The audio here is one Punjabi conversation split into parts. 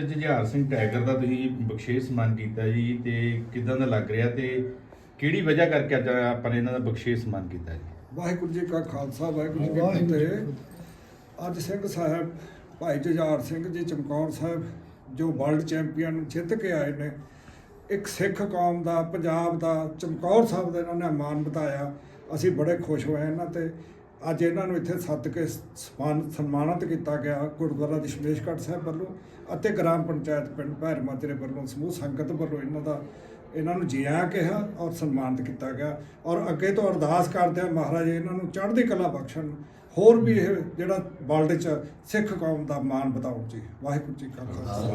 ਜੁਝਾਰ ਸਿੰਘ ਟੈਗਰ ਦਾ ਤੁਸੀਂ ਬਖਸ਼ਿਸ਼ ਸਨਮਾਨ ਕੀਤਾ ਜੀ ਤੇ ਕਿਦਾਂ ਦਾ ਲੱਗ ਰਿਹਾ ਤੇ ਕਿਹੜੀ ਵਜ੍ਹਾ ਕਰਕੇ ਅੱਜ ਆਪਾਂ ਨੇ ਇਹਨਾਂ ਦਾ ਬਖਸ਼ਿਸ਼ ਸਨਮਾਨ ਕੀਤਾ ਜੀ? ਵਾਹਿਗੁਰੂ ਜੀ ਕਾ ਖਾਲਸਾ ਵਾਹਿਗੁਰੂ ਜੀ ਕੀ ਵਾਹਿਗੁਰੂ ਜੀ ਕੀ ਫਤਿਹ। ਅੱਜ ਸਿੰਘ ਸਾਹਿਬ ਭਾਈ ਜੁਝਾਰ ਸਿੰਘ ਜੀ ਚਮਕੌਰ ਸਾਹਿਬ ਜੋ ਵਰਲਡ ਚੈਂਪੀਅਨ ਜਿੱਤ ਕੇ ਆਏ ਨੇ ਇੱਕ ਸਿੱਖ ਕੌਮ ਦਾ ਪੰਜਾਬ ਦਾ ਚਮਕੌਰ ਸਾਹਿਬ ਦਾ ਇਹਨਾਂ ਨੇ ਮਾਣ ਬਤਾਇਆ। ਅਸੀਂ ਬੜੇ ਖੁਸ਼ ਹੋਏ ਇਹਨਾਂ ਤੇ। ਅੱਜ ਇਹਨਾਂ ਨੂੰ ਇੱਥੇ ਸੱਦ ਕੇ ਸਨਮਾਨਿਤ ਕੀਤਾ ਗਿਆ ਗੁਰਦੁਆਰਾ ਦਸ਼ਮੇਸ਼ਗੜ੍ਹ ਸਾਹਿਬ ਵੱਲੋਂ ਅਤੇ ਗ੍ਰਾਮ ਪੰਚਾਇਤ ਪਿੰਡ ਭੈਰਮਾ ਤੇਰੇ ਵੱਲੋਂ ਸਮੂਹ ਸੰਗਤ ਵੱਲੋਂ ਇਹਨਾਂ ਦਾ ਇਹਨਾਂ ਨੂੰ ਜੀ ਕਿਹਾ ਔਰ ਸਨਮਾਨਿਤ ਕੀਤਾ ਗਿਆ। ਔਰ ਅੱਗੇ ਤੋਂ ਅਰਦਾਸ ਕਰਦੇ ਆ ਮਹਾਰਾਜ ਇਹਨਾਂ ਨੂੰ ਚੜ੍ਹਦੀ ਕਲਾ ਬਖਸ਼ਣ। ਹੋਰ ਵੀ ਇਹ ਜਿਹੜਾ ਵਰਲਡ 'ਚ ਸਿੱਖ ਕੌਮ ਦਾ ਮਾਣ ਵਧਾਉਣ ਜੀ। ਵਾਹਿਗੁਰੂ ਜੀ ਕਾ ਖਾਲਸਾ।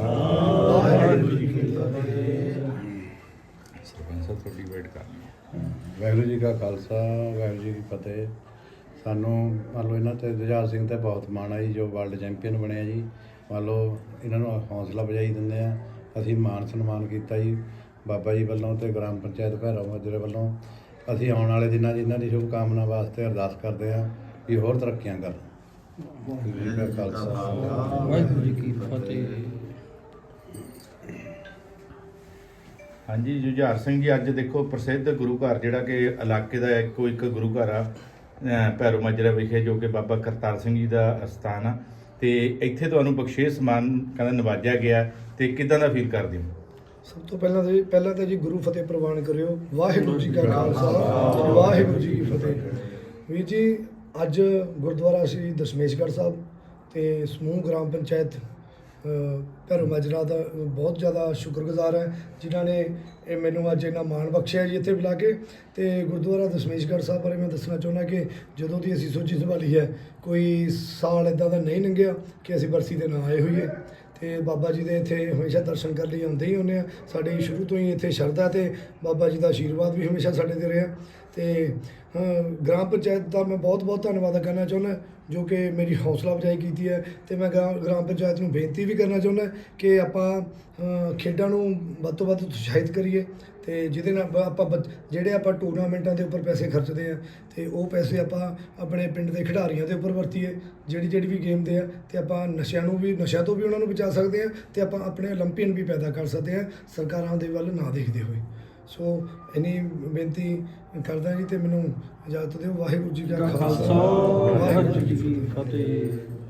ਵਾਹਿਗੁਰੂ ਜੀ ਕੀ ਫਤਿਹ ਸਰਪੰਚ ਸਾਹਿਬ ਤੁਹਾਡੀ ਵੇਟ ਕਰ ਵਾਹਿਗੁਰੂ ਜੀ ਕਾ ਖਾਲਸਾ, ਵਾਹਿਗੁਰੂ ਜੀ ਕੀ ਫਤਿਹ। ਸਾਨੂੰ ਮੰਨ ਲਓ ਇਹਨਾਂ ਤੇ ਜੁਝਾਰ ਸਿੰਘ ਤੇ ਬਹੁਤ ਮਾਣ ਆ ਜੀ ਜੋ ਵਰਲਡ ਚੈਂਪੀਅਨ ਬਣਿਆ ਜੀ। ਮੰਨ ਲਓ ਇਹਨਾਂ ਨੂੰ ਹੌਸਲਾ ਵਜਾਈ ਦਿੰਦੇ ਆ। ਅਸੀਂ ਮਾਣ ਸਨਮਾਨ ਕੀਤਾ ਜੀ ਬਾਬਾ ਜੀ ਵੱਲੋਂ ਤੇ ਗ੍ਰਾਮ ਪੰਚਾਇਤ ਭੈਰੋ ਮਾਜਰੇ ਵੱਲੋਂ। ਅਸੀਂ ਆਉਣ ਵਾਲੇ ਦਿਨਾਂ 'ਚ ਇਹਨਾਂ ਦੀ ਸ਼ੁਭ ਕਾਮਨਾ ਵਾਸਤੇ ਅਰਦਾਸ ਕਰਦੇ ਆ ਵੀ ਹੋਰ ਤਰੱਕੀਆਂ ਕਰਨ। ਵਾਹਿਗੁਰੂ ਜੀ ਕੀ ਫਤਿਹ। ਹਾਂਜੀ ਜੁਝਾਰ ਸਿੰਘ ਜੀ ਅੱਜ ਦੇਖੋ ਪ੍ਰਸਿੱਧ ਗੁਰੂ ਘਰ ਜਿਹੜਾ ਕਿ ਇਲਾਕੇ ਦਾ ਇੱਕੋ ਇੱਕ ਗੁਰੂ ਘਰ ਆ। ਭੈਰੋ ਮਾਜਰਾ ਵਿਖੇ ਜੋ ਕਿ ਬਾਬਾ ਕਰਤਾਰ ਸਿੰਘ ਜੀ ਦਾ ਅਸਥਾਨ ਆ। ਤੇ ਇੱਥੇ ਤੁਹਾਨੂੰ ਬਖਸ਼ਿਸ਼ ਸਨਮਾਨ ਕਹਿੰਦਾ ਨਵਾਜਿਆ ਗਿਆ ਤੇ ਕਿਦਾਂ ਦਾ ਫੀਲ ਕਰਦੇ ਹੋ? ਸਭ ਤੋਂ ਪਹਿਲਾਂ ਤਾਂ ਪਹਿਲਾਂ ਤਾਂ ਜੀ ਗੁਰੂ ਫਤਿਹ ਪ੍ਰਵਾਨ ਕਰਿਓ। ਵਾਹਿਗੁਰੂ ਜੀ ਕਾ ਖਾਲਸਾ। ਵਾਹਿਗੁਰੂ ਜੀ ਕੀ ਫਤਿਹ। ਵੀਰ ਜੀ ਅੱਜ ਗੁਰਦੁਆਰਾ ਸ੍ਰੀ ਦਸ਼ਮੇਸ਼ਗੜ੍ਹ ਸਾਹਿਬ ਤੇ ਸਮੂਹ ਗ੍ਰਾਮ ਪੰਚਾਇਤ ਭੈਰੋ ਮਾਜਰਾ ਦਾ ਬਹੁਤ ਜ਼ਿਆਦਾ ਸ਼ੁਕਰਗੁਜ਼ਾਰ ਹੈ ਜਿਨ੍ਹਾਂ ਨੇ ਇਹ ਮੈਨੂੰ ਅੱਜ ਇਹਨਾਂ ਮਾਣ ਬਖਸ਼ਿਆ ਜੀ ਇੱਥੇ ਬੁਲਾ ਕੇ। ਤੇ ਗੁਰਦੁਆਰਾ ਦਸ਼ਮੇਸ਼ਗੜ੍ਹ ਸਾਹਿਬ ਬਾਰੇ ਮੈਂ ਦੱਸਣਾ ਚਾਹੁੰਦਾ ਕਿ ਜਦੋਂ ਦੀ ਅਸੀਂ ਸੋਚੀ ਸੰਭਾਲੀ ਹੈ, ਕੋਈ ਸਾਲ ਇਦਾਂ ਦਾ ਨਹੀਂ ਲੰਘਿਆ ਕਿ ਅਸੀਂ ਬਰਸੀ ਦੇ ਨਾ ਆਏ ਹੋਈਏ। ਤੇ ਬਾਬਾ ਜੀ ਦੇ ਇੱਥੇ ਹਮੇਸ਼ਾ ਦਰਸ਼ਨ ਕਰਨ ਲਈ ਆਉਂਦੇ ਹੀ ਹੁੰਦੇ ਆ ਸਾਡੇ ਸ਼ੁਰੂ ਤੋਂ ਹੀ ਇੱਥੇ ਸ਼ਰਧਾ ਤੇ ਬਾਬਾ ਜੀ ਦਾ ਆਸ਼ੀਰਵਾਦ ਵੀ ਹਮੇਸ਼ਾ ਸਾਡੇ ਤੇ ਰਿਹਾ। ਤੇ ਗ੍ਰਾਮ ਪੰਚਾਇਤ ਦਾ ਮੈਂ ਬਹੁਤ ਬਹੁਤ ਧੰਨਵਾਦ ਕਰਨਾ ਚਾਹੁੰਦਾ, ਜੋ ਕਿ ਮੇਰੀ ਹੌਸਲਾ ਅਫਜ਼ਾਈ ਕੀਤੀ ਹੈ ਤੇ ਮੈਂ ਗ੍ਰਾਮ ਪੰਚਾਇਤ ਨੂੰ ਬੇਨਤੀ ਵੀ ਕਰਨਾ ਚਾਹੁੰਦਾ ਕਿ ਆਪਾਂ ਖੇਡਾਂ ਨੂੰ ਵੱਧ ਤੋਂ ਵੱਧ ਉਤਸ਼ਾਹਿਤ ਕਰੀਏ ਤੇ ਜਿਹਦੇ ਨਾਲ ਆਪਾਂ ਜਿਹੜੇ ਆਪਾਂ ਟੂਰਨਾਮੈਂਟਾਂ ਦੇ ਉੱਪਰ ਪੈਸੇ ਖਰਚਦੇ ਆ ਤੇ ਉਹ ਪੈਸੇ ਆਪਾਂ ਆਪਣੇ ਪਿੰਡ ਦੇ ਖਿਡਾਰੀਆਂ ਦੇ ਉੱਪਰ ਵਰਤੀਏ, ਜਿਹੜੀ ਜਿਹੜੀ ਵੀ ਗੇਮ ਦੇ ਆ ਤੇ ਆਪਾਂ ਨਸ਼ਿਆਂ ਨੂੰ ਵੀ, ਨਸ਼ਿਆਂ ਤੋਂ ਵੀ ਉਹਨਾਂ ਨੂੰ ਬਚਾ ਸਕਦੇ ਆ ਤੇ ਆਪਾਂ ਆਪਣੇ 올림픽ਨ ਵੀ ਪੈਦਾ ਕਰ ਸਕਦੇ ਆ, ਸਰਕਾਰਾਂ ਦੇ ਵੱਲ ਨਾ ਦੇਖਦੇ ਹੋਏ। ਸੋ ਇਨੀ ਬੇਨਤੀ ਕਰਦਾ ਜੀ ਤੇ ਮੈਨੂੰ ਇਜਾਜ਼ਤ ਦਿਓ। ਵਾਹਿਗੁਰੂ ਜੀ ਕਾ ਖਾਲਸਾ। ਵਾਹਿਗੁਰੂ ਜੀ ਕੀ ਫਤਿਹ।